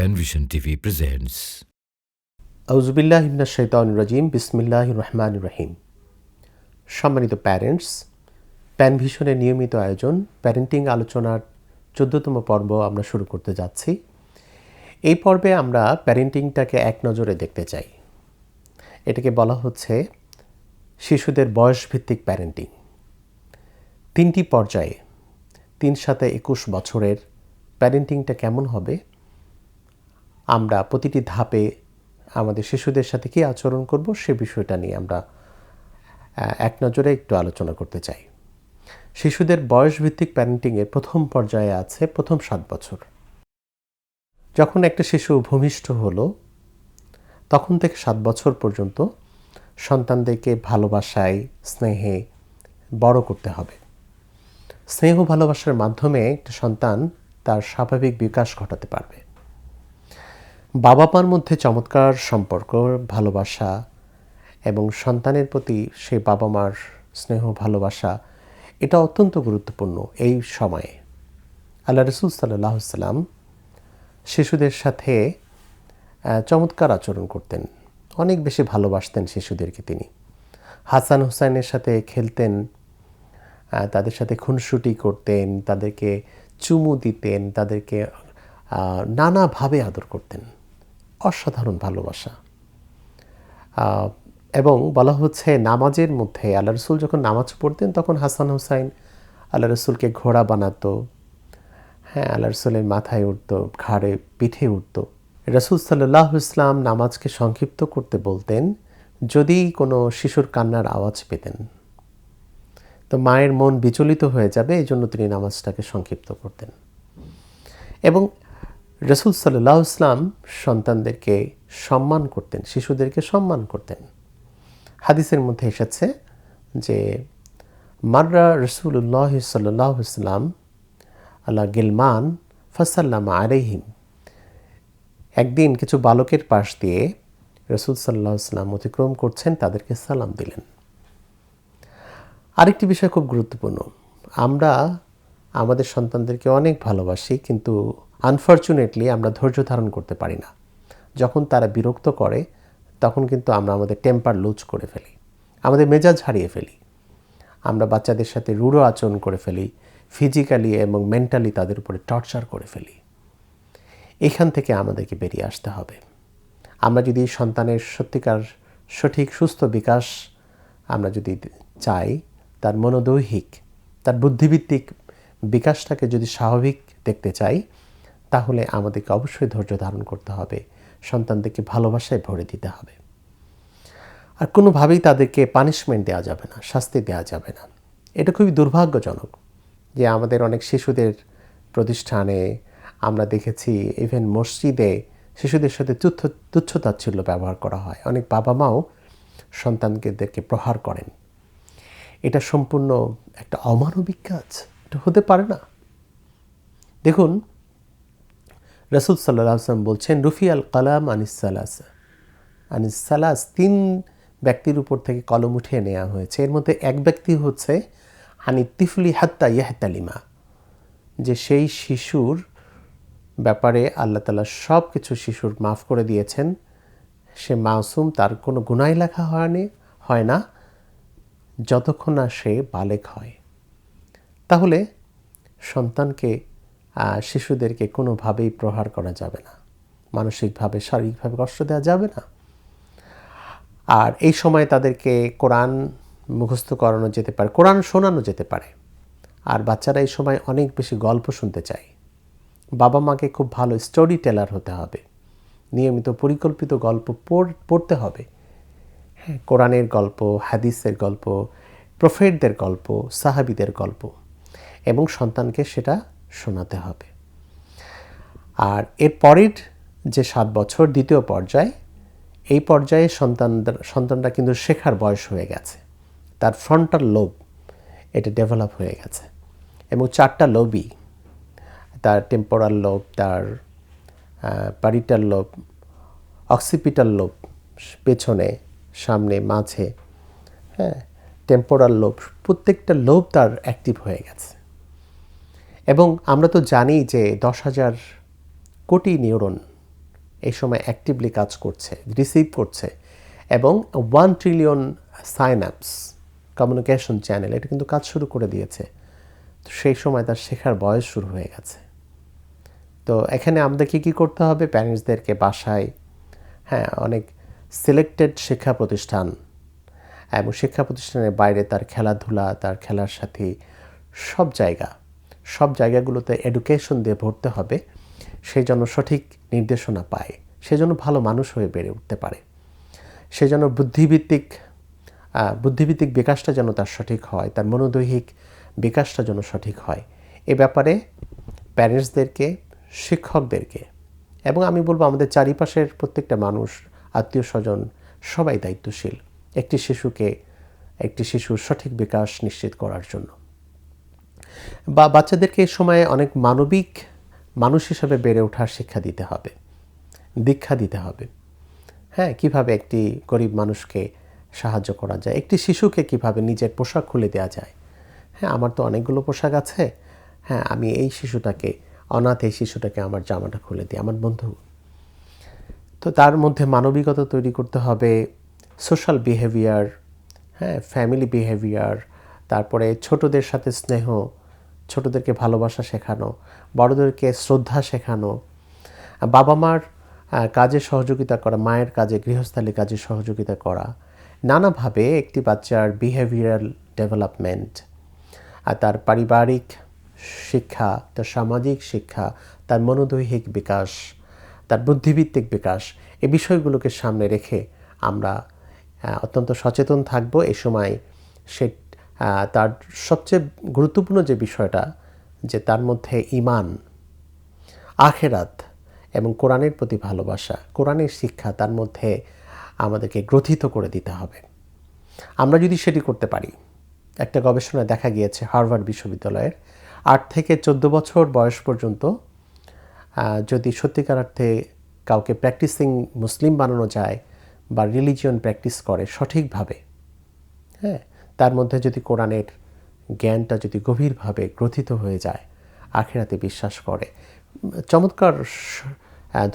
Penvision TV presents. আউজুবিল্লাহ ইবনা শৈতান রাজিম বিসমিল্লাহ রহমান রহিম সম্মানিত প্যারেন্টস প্যানভিশনের নিয়মিত আয়োজন প্যারেন্টিং আলোচনার চোদ্দতম পর্ব আমরা শুরু করতে যাচ্ছি। এই পর্বে আমরা প্যারেন্টিংটাকে এক নজরে দেখতে চাই। এটাকে বলা হচ্ছে শিশুদের বয়সভিত্তিক প্যারেন্টিং তিনটি পর্যায়ে, তিন সাথে একুশ বছরের প্যারেন্টিংটা কেমন হবে আমরা প্রতিটি ধাপে আমাদের শিশুদের সাথে কী আচরণ করব সে বিষয়টা নিয়ে আমরা এক নজরে একটু আলোচনা করতে চাই। শিশুদের বয়সভিত্তিক প্যারেন্টিংয়ের প্রথম পর্যায়ে আছে প্রথম সাত বছর। যখন একটা শিশু ভূমিষ্ঠ হলো, তখন থেকে সাত বছর পর্যন্ত সন্তানদেরকে ভালোবাসায়, স্নেহে বড় করতে হবে। স্নেহ ভালোবাসার মাধ্যমে একটা সন্তান তার স্বাভাবিক বিকাশ ঘটাতে পারবে। বাবা মার মধ্যে চমৎকার সম্পর্ক, ভালোবাসা এবং সন্তানের প্রতি সে বাবা মার স্নেহ, ভালোবাসা, এটা অত্যন্ত গুরুত্বপূর্ণ এই সময়ে। আল্লাহ রসুল সাল্লাহ সাল্লাম শিশুদের সাথে চমৎকার আচরণ করতেন। অনেক বেশি ভালোবাসতেন শিশুদেরকে তিনি। হাসান হুসাইনের সাথে খেলতেন তাদের সাথে খুনসুটি করতেন, তাদেরকে চুমু দিতেন, তাদেরকে নানাভাবে আদর করতেন। অসাধারণ ভালোবাসা। এবং বলা হচ্ছে নামাজের মধ্যে আল্লাহ রসুল যখন নামাজ পড়তেন তখন হাসান হুসাইন আল্লাহ রসুলকে ঘোড়া বানাতো হ্যাঁ আল্লাহ রসুলের মাথায় উঠতো, ঘাড়ে পিঠে উঠতো। রসুল সাল্লাহ ইসলাম নামাজকে সংক্ষিপ্ত করতে বলতেন, যদি কোনো শিশুর কান্নার আওয়াজ পেতেন। তো মায়ের মন বিচলিত হয়ে যাবে এই জন্য তিনি নামাজটাকে সংক্ষিপ্ত করতেন। এবং রসুল সাল্লাহ ইসলাম সন্তানদেরকে সম্মান করতেন, শিশুদেরকে সম্মান করতেন। হাদিসের মধ্যে এসেছে যে, মাররা রসুল্লাহ সাল্লাহ ইসলাম আল্লাহ গিলমান ফসাল্লাম আলাইহিম। একদিন কিছু বালকের পাশ দিয়ে রসুল সাল্লাহ ইসলাম অতিক্রম করছেন, তাদেরকে সালাম দিলেন। আরেকটি বিষয় খুব গুরুত্বপূর্ণ। আমরা আমাদের সন্তানদেরকে অনেক ভালোবাসি, কিন্তু আনফর্চুনেটলি আমরা ধৈর্য ধারণ করতে পারি না। যখন তারা বিরক্ত করে, তখন কিন্তু আমরা আমাদের টেম্পার লুজ করে ফেলি, আমাদের মেজাজ হারিয়ে ফেলি, আমরা বাচ্চাদের সাথে রূঢ় আচরণ করে ফেলি ফিজিক্যালি এবং মেন্টালি তাদের উপরে টর্চার করে ফেলি। এখান থেকে আমাদেরকে বেরিয়ে আসতে হবে। আমরা যদি সন্তানের সত্যিকার সঠিক, সুস্থ বিকাশ আমরা যদি চাই, তার মনোদৈহিক, তার বুদ্ধিভিত্তিক বিকাশটাকে যদি স্বাভাবিক দেখতে চাই, তাহলে আমাদেরকে অবশ্যই ধৈর্য ধারণ করতে হবে। সন্তানদেরকে ভালোবাসায় ভরে দিতে হবে। আর কোনোভাবেই তাদেরকে পানিশমেন্ট দেওয়া যাবে না, শাস্তি দেওয়া যাবে না। এটা খুবই দুর্ভাগ্যজনক যে আমাদের অনেক শিশুদের প্রতিষ্ঠানে আমরা দেখেছি ইভেন মসজিদে শিশুদের সাথে তুচ্ছ, তুচ্ছতাচ্ছিল্য ব্যবহার করা হয়। অনেক বাবা মাও সন্তানকেদেরকে প্রহার করেন। এটা সম্পূর্ণ একটা অমানবিক কাজ। এটা হতে পারে না। দেখুন, রসুল সাল্লাহ আসলাম বলছেন, রুফি আল কালাম আনিসালাস আনিসালাস তিন ব্যক্তির উপর থেকে কলম উঠিয়ে নেওয়া হয়েছে। এর মধ্যে এক ব্যক্তি হচ্ছে আনি তিফলি হাত্তা ইয়াহতালিমা। যে সেই শিশুর ব্যাপারে আল্লাহ তালা সব কিছু শিশুর মাফ করে দিয়েছেন। সে মাসুম, তার কোনো গুনাই লেখা হয়নি, হয় না, যতক্ষণ না সে বালেক হয়। তাহলে সন্তানকে শিশুদেরকে কোনোভাবেই প্রহার করা যাবে না। মানসিকভাবে, শারীরিকভাবে কষ্ট দেওয়া যাবে না। আর এই সময় তাদেরকে কোরআন মুখস্থ করানো যেতে পারে, কোরআন শোনানো যেতে পারে। আর বাচ্চারা এই সময় অনেক বেশি গল্প শুনতে চায়। বাবা মাকে খুব ভালো স্টোরি টেলার হতে হবে। নিয়মিত পরিকল্পিত গল্প পড়- পড়তে হবে। হ্যাঁ কোরআনের গল্প, হাদিসের গল্প প্রফেটদের গল্প, সাহাবিদের গল্প। এবং সন্তানকে সেটা শোনাতে হবে। আর এর পরের যে সাত বছর দ্বিতীয় পর্যায়, এই পর্যায়ে সন্তান সন্তানরা কিন্তু শেখার বয়স হয়ে গেছে। তার ফ্রন্টাল লোভ এটা ডেভেলপ হয়ে গেছে এবং চারটা লোবই তার টেম্পোরাল লোভ তার প্যারিটাল লোভ অক্সিপিটাল লোভ পেছনে, সামনে, মাঝে হ্যাঁ টেম্পোরাল লোভ প্রত্যেকটা লোভ তার অ্যাক্টিভ হয়ে গেছে। এবং আমরা তো জানি যে দশ হাজার কোটি নিউরন এই সময় অ্যাক্টিভলি কাজ করছে রিসিভ করছে এবং one trillion synapse communication channel এটা কিন্তু কাজ শুরু করে দিয়েছে। তো সেই সময় তার শেখার বয়স শুরু হয়ে গেছে। তো এখানে আমাদেরকে কী করতে হবে? প্যারেন্টসদেরকে বাসায় হ্যাঁ অনেক সিলেক্টেড শিক্ষা প্রতিষ্ঠান এবং শিক্ষা প্রতিষ্ঠানের বাইরে তার খেলাধুলা, তার খেলার সাথে সব জায়গা সব জায়গাগুলোতে এডুকেশন দিয়ে ভরতে হবে সেই জন্য সঠিক নির্দেশনা পায় সেজন্য ভালো মানুষ হয়ে বেড়ে উঠতে পারে সেজন্য বুদ্ধিভিত্তিক বুদ্ধিভিত্তিক বিকাশটা যেন তার সঠিক হয়, তার মনোদৈহিক বিকাশটা যেন সঠিক হয়। এ ব্যাপারে প্যারেন্টসদেরকে শিক্ষকদেরকে এবং আমি বলব আমাদের চারিপাশের প্রত্যেকটা মানুষ, আত্মীয় স্বজন, সবাই দায়িত্বশীল, একটি শিশুকে, একটি শিশুর সঠিক বিকাশ নিশ্চিত করার জন্য। বা বাচ্চাদেরকে এই সময়ে অনেক মানবিক মানুষ হিসাবে বেড়ে ওঠার শিক্ষা দিতে হবে, দীক্ষা দিতে হবে। হ্যাঁ কীভাবে একটি গরিব মানুষকে সাহায্য করা যায়, একটি শিশুকে কীভাবে নিজের পোশাক খুলে দেওয়া যায়। হ্যাঁ আমার তো অনেকগুলো পোশাক আছে। হ্যাঁ আমি এই শিশুটাকে, অনাথ এই শিশুটাকে আমার জামাটা খুলে দিই, আমার বন্ধু। তো তার মধ্যে মানবিকতা তৈরি করতে হবে, সোশ্যাল বিহেভিয়ার হ্যাঁ ফ্যামিলি বিহেভিয়ার, তারপরে ছোটদের সাথে স্নেহ ছোটদেরকে ভালোবাসা শেখানো, বড়দেরকে শ্রদ্ধা শেখানো বাবা মার কাজে সহযোগিতা করা, মায়ের কাজে গৃহস্থালী কাজে সহযোগিতা করা, নানাভাবে একটি বাচ্চার বিহেভিয়ারাল ডেভেলপমেন্ট আর তার পারিবারিক শিক্ষা, তার সামাজিক শিক্ষা, তার মনোদৈহিক বিকাশ, তার বুদ্ধিভিত্তিক বিকাশ এই বিষয়গুলোকে সামনে রেখে আমরা অত্যন্ত সচেতন থাকব। এ সময় সে তার সবচেয়ে গুরুত্বপূর্ণ যে বিষয়টা, যে তার মধ্যে ইমান আখেরাত এবং কোরআনের প্রতি ভালোবাসা, কোরআনের শিক্ষা তার মধ্যে আমাদেরকে গ্রথিত করে দিতে হবে। আমরা যদি সেটি করতে পারি, একটা গবেষণায় দেখা গিয়েছে হার্ভার্ড বিশ্ববিদ্যালয়ের আট থেকে চোদ্দ বছর বয়স পর্যন্ত যদি সত্যিকার অর্থে কাউকে প্র্যাকটিসিং মুসলিম বানানো যায় বা রিলিজিয়ন প্র্যাকটিস করে সঠিকভাবে হ্যাঁ তার মধ্যে যদি কোরআনের জ্ঞানটা যদি গভীরভাবে গ্রথিত হয়ে যায়, আখেরাতে বিশ্বাস করে, চমৎকার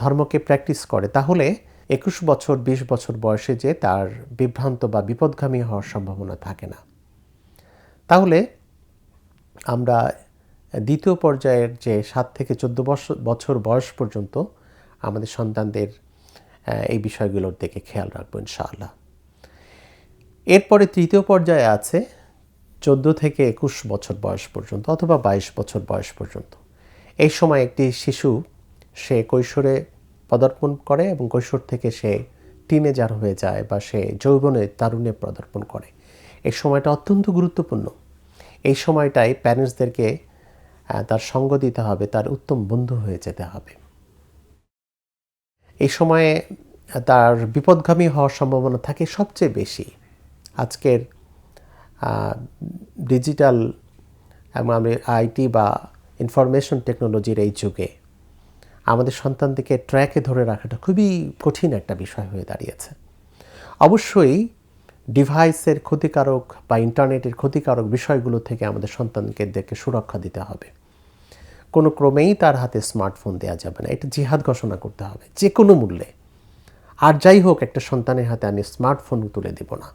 ধর্মকে প্র্যাকটিস করে, তাহলে একুশ বছর ২০ বছর বয়সে যে তার বিভ্রান্ত বা বিপদগামী হওয়ার সম্ভাবনা থাকে না। তাহলে আমরা দ্বিতীয় পর্যায়ের যে সাত থেকে চোদ্দ বছর বয়স পর্যন্ত আমাদের সন্তানদের এই বিষয়গুলোর দিকে খেয়াল রাখব, ইনশাআল্লাহ। এরপরে তৃতীয় পর্যায়ে আছে চোদ্দ থেকে একুশ বছর বয়স পর্যন্ত অথবা বাইশ বছর বয়স পর্যন্ত। এই সময় একটি শিশু, সে কৈশোরে পদার্পণ করে এবং কৈশোর থেকে সে টিনেজার হয়ে যায় বা সে যৌবনে তারুণ্যে পদার্পণ করে। এই সময়টা অত্যন্ত গুরুত্বপূর্ণ। এই সময়টায় প্যারেন্টসদেরকে তার সঙ্গ দিতে হবে, তার উত্তম বন্ধু হয়ে যেতে হবে। এই সময়ে, তার বিপদগামী হওয়ার সম্ভাবনা থাকে সবচেয়ে বেশি। আজকের ডিজিটাল এবং আমি আইটি বা ইনফরমেশন টেকনোলজির এই যুগে আমাদের সন্তানদেরকে ট্র্যাকে ধরে রাখাটা খুবই কঠিন একটা বিষয় হয়ে দাঁড়িয়েছে। অবশ্যই ডিভাইসের ক্ষতিকারক বা ইন্টারনেটের ক্ষতিকারক বিষয়গুলো থেকে আমাদের সন্তানকে দেখে সুরক্ষা দিতে হবে। কোনো ক্রমেই তার হাতে স্মার্টফোন দেওয়া যাবে না, এটা জিহাদ ঘোষণা করতে হবে যে কোনো মূল্যে। আর যাই হোক, একটা সন্তানের হাতে আমি স্মার্টফোন তুলে দেব না।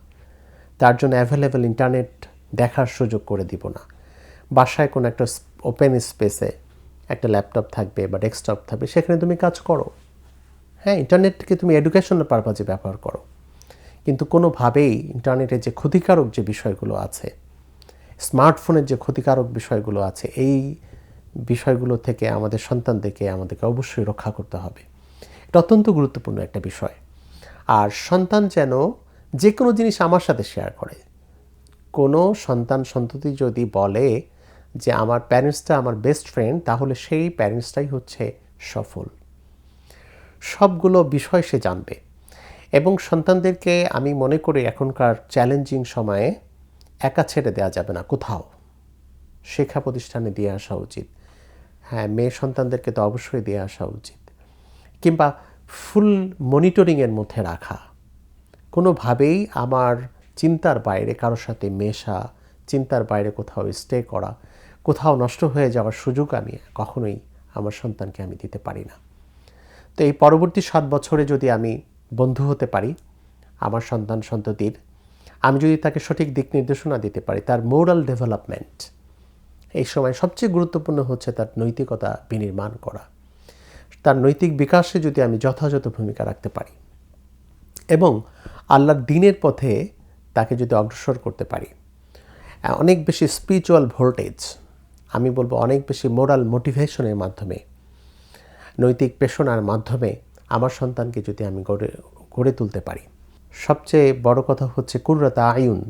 তার জন্য অ্যাভেলেবেল ইন্টারনেট দেখার সুযোগ করে দিব না। বাসায় কোনো একটা ওপেন স্পেসে একটা ল্যাপটপ থাকবে বা ডেস্কটপ থাকবে, সেখানে তুমি কাজ করো। হ্যাঁ ইন্টারনেটকে তুমি এডুকেশনাল পারপাজে ব্যবহার করো। কিন্তু কোনোভাবেই ইন্টারনেটের যে ক্ষতিকারক যে বিষয়গুলো আছে স্মার্টফোনের যে ক্ষতিকারক বিষয়গুলো আছে, এই বিষয়গুলো থেকে আমাদের সন্তানদেরকে আমাদেরকে অবশ্যই রক্ষা করতে হবে। এটা অত্যন্ত গুরুত্বপূর্ণ একটা বিষয়। আর সন্তান যেন যে কোনো জিনিস আমার সাথে শেয়ার করে। কোনো সন্তান সন্ততি যদি বলে যে আমার প্যারেন্টসটা আমার বেস্ট ফ্রেন্ড তাহলে সেই প্যারেন্টসটাই হচ্ছে সফল। সবগুলো বিষয় সে জানবে। এবং সন্তানদেরকে আমি মনে করি এখনকার চ্যালেঞ্জিং সময়ে একা ছেড়ে দেওয়া যাবে না, কোথাও। শিক্ষা প্রতিষ্ঠানে দিয়ে আসা উচিত। হ্যাঁ মেয়ে সন্তানদেরকে তো অবশ্যই দিয়ে আসা উচিত। কিংবা ফুল মনিটরিংয়ের মধ্যে রাখা। কোনোভাবেই আমার চিন্তার বাইরে, কারোর সাথে মেশা, চিন্তার বাইরে কোথাও স্টে করা, কোথাও নষ্ট হয়ে যাওয়ার সুযোগ আমি কখনোই আমার সন্তানকে আমি দিতে পারি না। তো এই পরবর্তী সাত বছরে যদি আমি বন্ধু হতে পারি, আমার সন্তান সন্ততির, আমি যদি তাকে সঠিক দিক নির্দেশনা দিতে পারি, তার মোরাল ডেভেলপমেন্ট এই সময় সবচেয়ে গুরুত্বপূর্ণ হচ্ছে তার নৈতিকতা বিনির্মাণ করা। তার নৈতিক বিকাশে যদি আমি যথাযথ ভূমিকা রাখতে পারি। এবং আল্লাহর দিনের পথে তাকে যদি অগ্রসর করতে পারি। অনেক বেশি স্পিরিচুয়াল ভোল্টেজ আমি বলব অনেক বেশি মোরাল মোটিভেশনের মাধ্যমে, নৈতিক পেশনার মাধ্যমে আমার সন্তানকে যদি আমি গড়ে গড়ে তুলতে পারি। সবচেয়ে বড় কথা হচ্ছে কুর্রতা আয়ুন,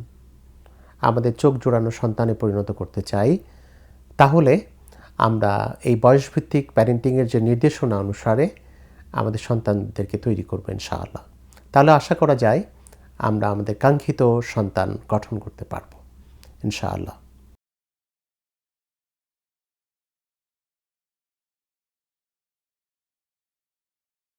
আমাদের চোখ জোড়ানো সন্তানে পরিণত করতে চাই। তাহলে আমরা এই বয়সভিত্তিক প্যারেন্টিংয়ের যে নির্দেশনা অনুসারে আমাদের সন্তানদেরকে তৈরি করব ইনশাআল্লাহ। তাহলে আশা করা যায় আমরা আমাদের কাঙ্ক্ষিত সন্তান গঠন করতে পারব ইনশাআল্লাহ।